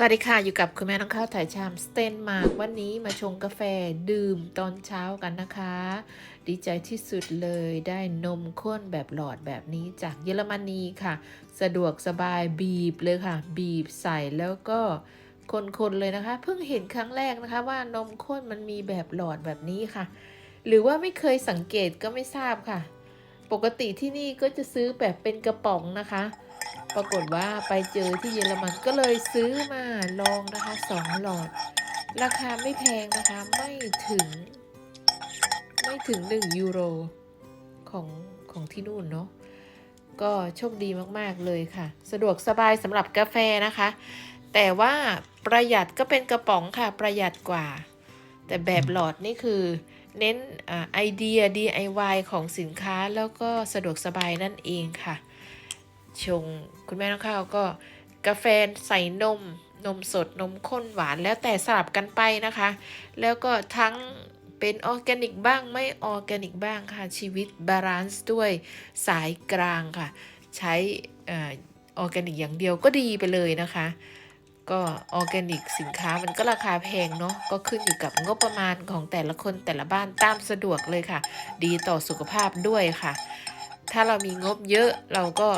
สวัสดีค่ะ อยู่กับคุณแม่น้องข้าวถ่ายชามสเตนมาร์กวันนี้มาชงกาแฟดื่มตอนเช้ากันนะคะ ดีใจที่สุดเลยได้นมข้นแบบหลอดแบบนี้จากเยอรมนีค่ะ สะดวกสบายบีบเลยค่ะ บีบใส่แล้วก็คนๆเลยนะคะ เพิ่งเห็นครั้งแรกนะคะว่านมข้นมันมีแบบหลอดแบบนี้ค่ะ หรือว่าไม่เคยสังเกตก็ไม่ทราบค่ะ ปกติที่นี่ก็จะซื้อแบบเป็นกระป๋องนะคะ ปรากฏว่าไปเจอที่เยอรมันก็เลยซื้อมาลองนะคะสองหลอด ราคาไม่แพงนะคะไม่ถึง ไม่ถึง 1 ยูโรของของที่นู่นเนาะก็โชคดีมาก ๆ เลยค่ะ สะดวกสบายสำหรับกาแฟนะคะ แต่ว่าประหยัดก็เป็นกระป๋องค่ะประหยัดกว่า แต่แบบหลอดนี่คือเน้นอไอเดีย DIY ของสินค้าแล้วก็สะดวกสบายนั่นเองค่ะ ชง คุณแม่น้องข้าวก็กาแฟใส่นม นมสดนมข้นหวานแล้วแต่สลับกันไปนะคะ แล้วก็ทั้งเป็นออร์แกนิกบ้างไม่ออร์แกนิกบ้างค่ะ ชีวิตบาลานซ์ด้วยสายกลางค่ะ ใช้ออร์แกนิกอย่างเดียวก็ดีไปเลยนะคะ ก็ออร์แกนิกสินค้ามันก็ราคาแพงเนาะก็ขึ้นอยู่กับงบประมาณของแต่ละคนแต่ละบ้านตามสะดวกเลยค่ะ ดีต่อสุขภาพด้วยค่ะ ถ้าเรามีงบเยอะเราก็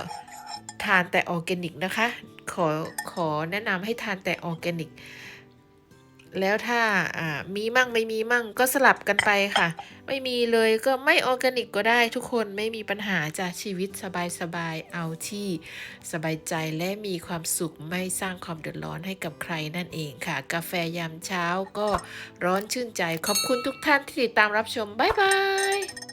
ทานแต่ออร์แกนิกนะคะ ขอขอแนะนำให้ทานแต่ออร์แกนิก แล้วถ้ามีมั่งไม่มีมั่งก็สลับกันไปค่ะ ไม่มีเลยก็ไม่ออร์แกนิกก็ได้ทุกคนไม่มีปัญหาจะชีวิตสบายๆเอาที่สบายใจและมีความสุขไม่สร้างความเดือดร้อนให้กับใครนั่นเองค่ะ กาแฟยามเช้าก็ร้อนชื่นใจขอบคุณทุกท่านที่ติดตามรับชมบ๊ายบาย